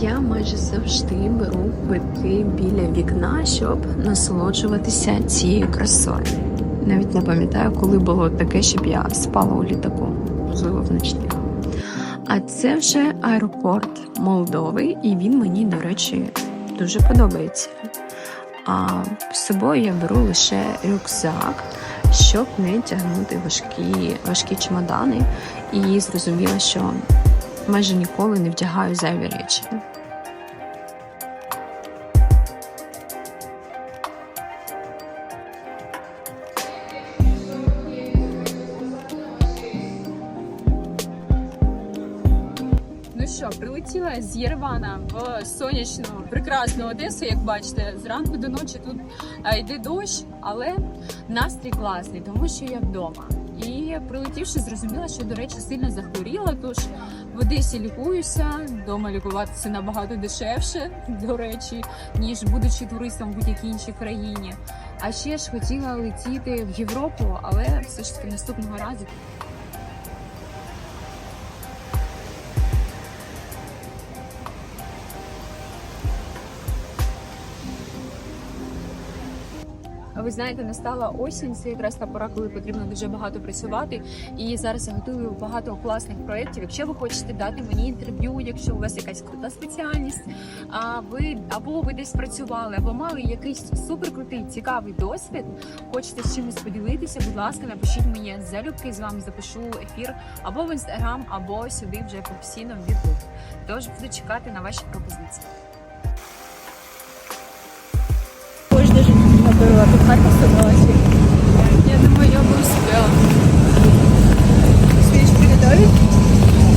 Я майже завжди беру квитки біля вікна, щоб насолоджуватися цією красою. Навіть не пам'ятаю, коли було таке, щоб я спала у літаку, можливо, в ночних. А це вже аеропорт Молдови, і він мені, до речі, дуже подобається. А з собою я беру лише рюкзак, щоб не тягнути важкі, важкі чемодани. І зрозуміла, що майже ніколи не вдягаю зайві речі. Ну що, прилетіла з Єревана в сонячну, прекрасну Одесу, як бачите, зранку до ночі тут е, йде дощ, але настрій класний, тому що я вдома. І прилетівши, зрозуміла, що, до речі, сильно захворіла. Тож в Одесі лікуюся, вдома лікуватися набагато дешевше, до речі, ніж будучи туристом в будь-якій іншій країні. А ще ж хотіла летіти в Європу, але все ж таки наступного разу Ви знаєте, настала осінь. Це якраз та пора, коли потрібно дуже багато працювати. І зараз я готую багато класних проєктів. Якщо ви хочете дати мені інтерв'ю, якщо у вас якась крута спеціальність, а ви або ви десь працювали, або мали якийсь суперкрутий, цікавий досвід, хочете з чимось поділитися, будь ласка, напишіть мені залюбки, з вами запишу ефір або в інстаграм, або сюди вже професійно в Ютуб. Тож буду чекати на ваші пропозиції. А тут Я думаю, я бы успела. Успеешь приготовить?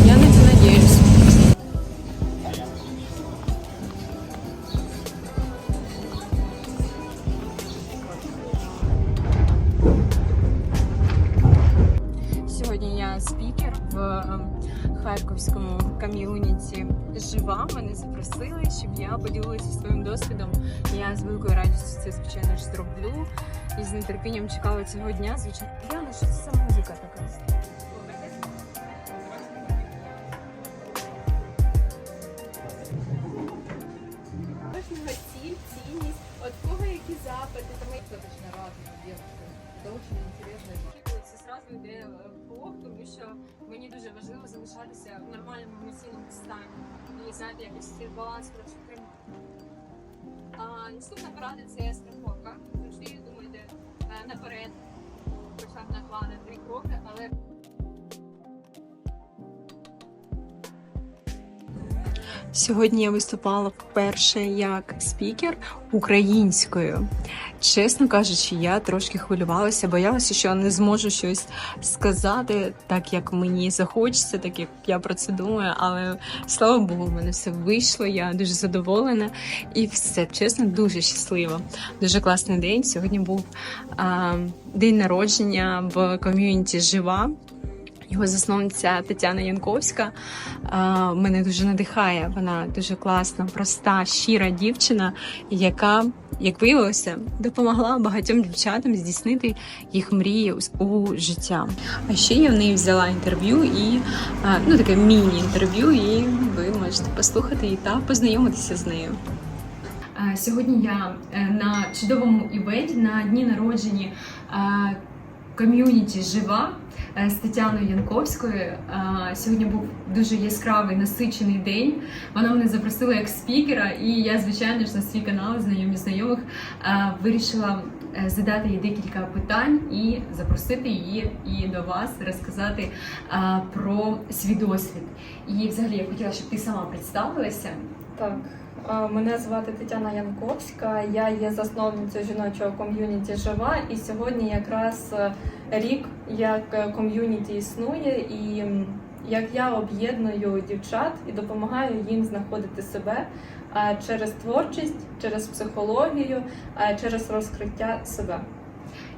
Я на это надеюсь. Харківському ком'юніті жива. Мене запросили, щоб я поділилася своїм досвідом. Я з великою радістю це звичайно ж зроблю. І з нетерпінням чекала цього дня. Звичайно, Яна, що це за музика така? Цінність, от кого які запити, тому достаточно разные Це йде в блог, тому що мені дуже важливо залишатися в нормальному емоційному стані. І знаєте, якось цей баланс тримати. А наступна порада це страховка. Завжди думайте е, наперед, хоча б на два, на три кроки, але Сьогодні я виступала вперше як спікер українською. Чесно кажучи, я трошки хвилювалася, боялася, що не зможу щось сказати так, як мені захочеться, так як я про це думаю. Але слава Богу, в мене все вийшло. Я дуже задоволена і все чесно, дуже щаслива. Дуже класний день. Сьогодні був а, день народження в ком'юніті Жива. Його засновниця Тетяна Янковська мене дуже надихає. Вона дуже класна, проста, щира дівчина, яка, як виявилося, допомогла багатьом дівчатам здійснити їх мрії у- життя. А ще я в неї взяла інтерв'ю і ну таке міні-інтерв'ю, і ви можете послухати і та познайомитися з нею. Сьогодні я е, на чудовому івенті на дні народжені е, ком'юніті жива е, з Тетяною Янковською. Е, Сьогодні був дуже яскравий насичений день. Вона мене запросила як спікера, і я, звичайно ж, на свій канал знайомі знайомих е, вирішила задати їй декілька питань і запросити її і до вас розказати про свій досвід. І взагалі я хотіла, щоб ти сама представилася. Так, мене звати Тетяна Янковська, я є засновницею жіночого ком'юніті Жива, і сьогодні якраз е, рік, як е, ком'юніті існує, і як я об'єдную дівчат і допомагаю їм знаходити себе через творчість, через психологію, через розкриття себе.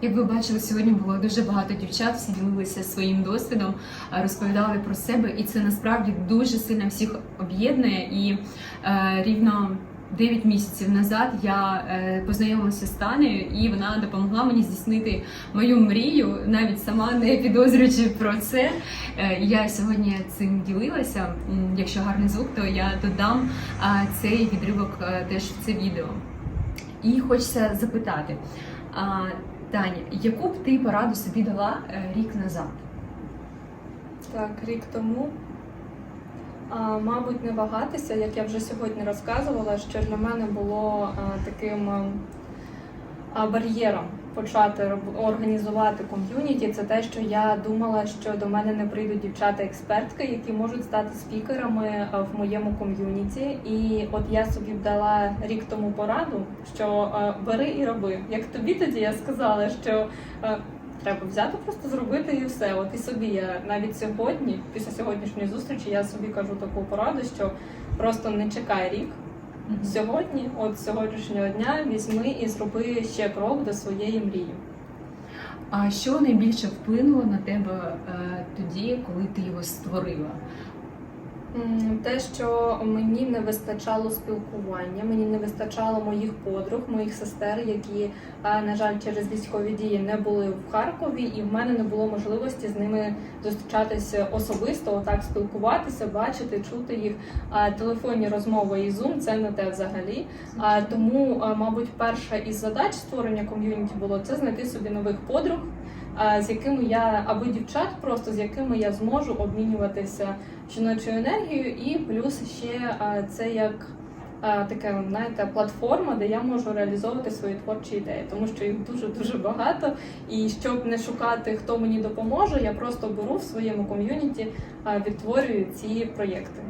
Як ви бачили, сьогодні було дуже багато дівчат, всі ділилися своїм досвідом, розповідали про себе, і це насправді дуже сильно всіх об'єднує і е, рівно 9 місяців назад я е, познайомилася з Танею, і вона допомогла мені здійснити мою мрію, навіть сама не підозрюючи про це. Е, Я сьогодні цим ділилася. Якщо гарний звук, то я додам цей відривок е, теж в це відео. І хочеться запитати, Таня, яку б ти пораду собі дала е, рік назад? Так, рік тому. А, мабуть, не вагатися, як я вже сьогодні розказувала, що для мене було а, таким а, а, бар'єром почати організувати ком'юніті. Це те, що я думала, що до мене не прийдуть дівчата-експертки, які можуть стати спікерами в моєму ком'юніті. І от я собі дала рік тому пораду, що бери і роби. Як тобі тоді я сказала, що Треба взяти, просто зробити і все. От і собі я навіть сьогодні, після сьогоднішньої зустрічі, я собі кажу таку пораду, що просто не чекай рік. Сьогодні, от сьогоднішнього дня, візьми і зроби ще крок до своєї мрії. А що найбільше вплинуло на тебе е, тоді, коли ти його створила? Те, що мені не вистачало спілкування, мені не вистачало моїх подруг, моїх сестер, які, на жаль, через військові дії не були в Харкові, і в мене не було можливості з ними зустрічатися особисто, отак спілкуватися, бачити, чути їх. А телефонні розмови і Zoom – це не те взагалі. А тому, мабуть, перша із задач створення ком'юніті було це знайти собі нових подруг. З якими я або дівчат, просто з якими я зможу обмінюватися жіночою енергією, і плюс ще це як а, таке, знаєте, платформа, де я можу реалізовувати свої творчі ідеї, тому що їх дуже дуже багато. І щоб не шукати, хто мені допоможе, я просто беру в своєму ком'юніті, відтворюю ці проєкти.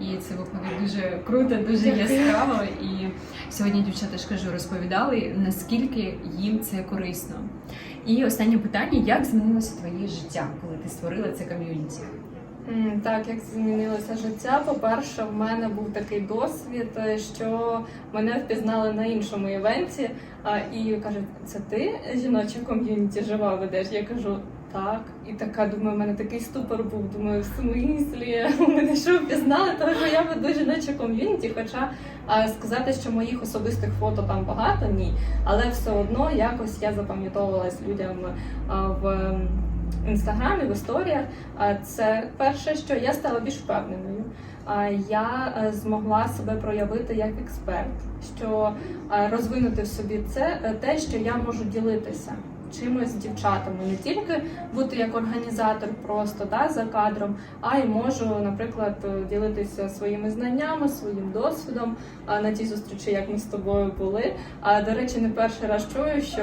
І це виходить дуже круто, дуже яскраво. І сьогодні дівчата ж кажу, розповідали, наскільки їм це корисно. І останнє питання: як змінилося твоє життя, коли ти створила це ком'юніті? Так, як змінилося життя. По-перше, в мене був такий досвід, е, що мене впізнали на іншому івенті, і кажуть, це ти жіноче ком'юніті жива ведеш? Я кажу. Так, і така думаю, у мене такий ступор був. Думаю, в смислі, мене що впізнали, тому що я веду жіноче ком'юніті. Хоча сказати, що моїх особистих фото там багато, ні. Але все одно якось я запам'ятовувалась людям в інстаграмі, в історіях. Це перше, що я стала більш впевненою. Я е, змогла себе проявити як експерт, що е, розвинути в собі це е, те, що я можу ділитися чимось з дівчатами, не тільки бути як організатор просто да, за кадром, а й можу, наприклад, е, ділитися своїми знаннями, своїм досвідом на тій зустрічі, як ми з тобою були. А до речі, не перший раз чую, що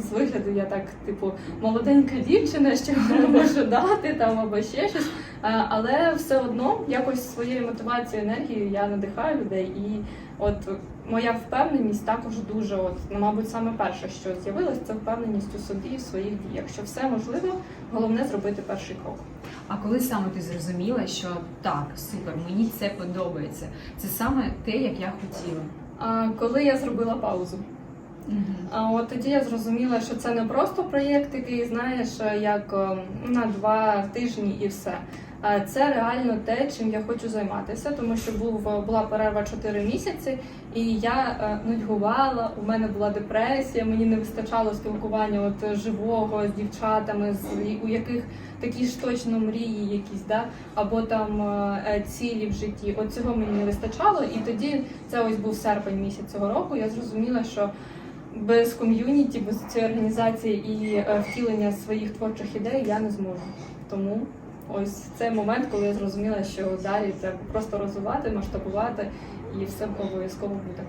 з вигляду я так, типу, молоденька дівчина, що можу дати там або ще щось. А, Але все одно якось своєю мотивацією, енергією я надихаю людей. І от моя впевненість також дуже, от ну, мабуть, саме перше, що з'явилось, це впевненість у собі і в своїх діях. Що все можливо, головне зробити перший крок. А коли саме ти зрозуміла, що так, супер, мені це подобається. Це саме те, як я хотіла. А коли я зробила паузу. А от тоді я зрозуміла, що це не просто проєкт, який знаєш, як ем, на два тижні і все. Це реально те, чим я хочу займатися, тому що був була перерва 4 місяці, і я е, нудьгувала. У мене була депресія, мені не вистачало спілкування от живого з дівчатами, з у яких такі ж точно мрії, якісь да або там е, цілі в житті. От цього мені не вистачало, і тоді це ось був серпень місяць цього року. Я зрозуміла, що без ком'юніті, без цієї організації і е, втілення своїх творчих ідей я не зможу. Тому ось це момент, коли я зрозуміла, що далі треба просто розвивати, масштабувати, і все обов'язково буде.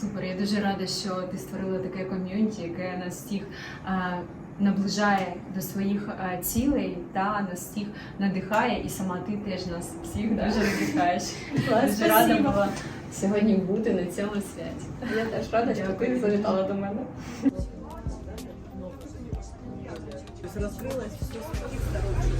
Супер, я дуже рада, що ти створила таке ком'юніті, яке нас всіх а, наближає до своїх а, цілей та нас всіх надихає, і сама ти теж нас всіх дуже надихаєш. Дуже рада була сьогодні бути на цьому святі. Я теж рада, що ти завітала до мене. То все с других сторон.